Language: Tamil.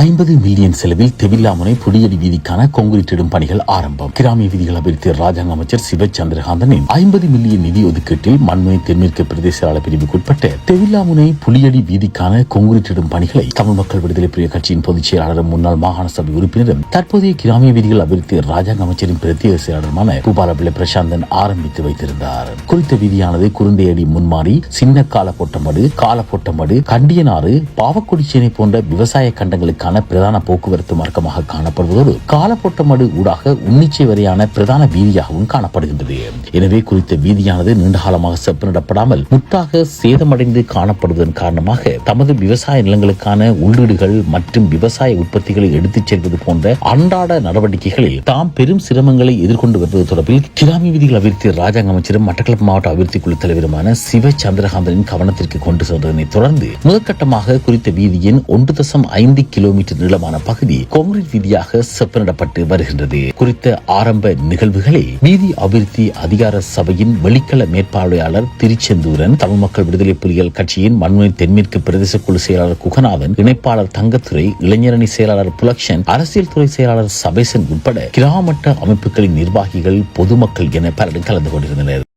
ஐம்பது மில்லியன் செலவில் தெவில்லாமுனை பொடியடி வீதிக்கான கொங்கிரீட் இடும் பணிகள் ஆரம்பம். கிராமிய வீதிகள் அபிவிருத்தி ராஜாங்க அமைச்சர் சிவ சந்திரகாந்தனின் ஐம்பது மில்லியன் நிதி ஒதுக்கீட்டில் மண்முனை தென்மேற்கு பிரதேச பிரிவுக்குட்பட்ட தெவில்லாமுனை புலியடி வீதிக்கான கொங்கிரீட் இடும் பணிகளை தமிழ் மக்கள் விடுதலை புலிகள் கட்சியின் பொதுச் செயலாளரும் முன்னாள் மாகாண சபை உறுப்பினரும் தற்போதைய கிராமிய வீதிகள் அபிவிருத்தி ராஜாங்க அமைச்சரின் பிரத்யேக செயலாளருமான பூபாலபிள்ளை பிரசாந்தன் ஆரம்பித்து வைத்திருந்தார். குறித்த வீதியானது குருந்தையடி முன்மாறி சின்ன கால போட்டமடு கால போட்டமடு கண்டியனாறு பாவக்குடிச்சேனை போன்ற விவசாய கண்டங்களுக்கு கண்டங்களுக்கான பிரதான போக்குவரத்து மார்க்கமாக காணப்படுவதோடு காலப்போட்டமடு ஊடாக உன்னிச்சை வரையான பிரதான வீதியாகவும் காணப்படுகின்றது. எனவே குறித்த வீதியானது நீண்டகாலமாக செப்பனிடப்படாமல் முற்றாக சேதமடைந்து காணப்படுவதன் காரணமாக தமது விவசாய நிலங்களுக்கான உள்ளீடுகள் மற்றும் விவசாய உற்பத்திகளை எடுத்துச் செல்வது போன்ற அன்றாட நடவடிக்கைகளில் தாம் பெரும் சிரமங்களை எதிர்கொண்டு வருவது தொடர்பில் கிராமி வீதிகள் அபிவிருத்தி ராஜாங்க அமைச்சரும் மட்டக்களப்பு மாவட்ட அபிவிருத்தி குழு தலைவருமான சிவ சந்திரகாந்தனின் கவனத்திற்கு கொண்டு சென்றதனை தொடர்ந்து முதற்கட்டமாக குறித்த வீதியின் ஒன்று தசம் ஐந்து கிலோ கிலோமீட்டர் நீளமான பகுதி கான்கிரீட் வீதியாக செப்பனிடப்பட்டு வருகின்றது. குறித்த ஆரம்ப நிகழ்வுகளை வீதி அபிவிருத்தி அதிகார சபையின் வெளிக்கள மேற்பார்வையாளர் திருச்செந்தூரன் தமிழ் மக்கள் விடுதலை புலிகள் கட்சியின் மண்முனை தென்மேற்கு பிரதேச குழு செயலாளர் குகநாதன் இணைப்பாளர் தங்கத்துறை இளைஞரணி செயலாளர் புலக்ஷன் அரசியல் துறை செயலாளர் சபேசன் உட்பட கிராமட்ட அமைப்புகளின் நிர்வாகிகள் பொதுமக்கள் என பலரும் கலந்து கொண்டிருந்தனர்.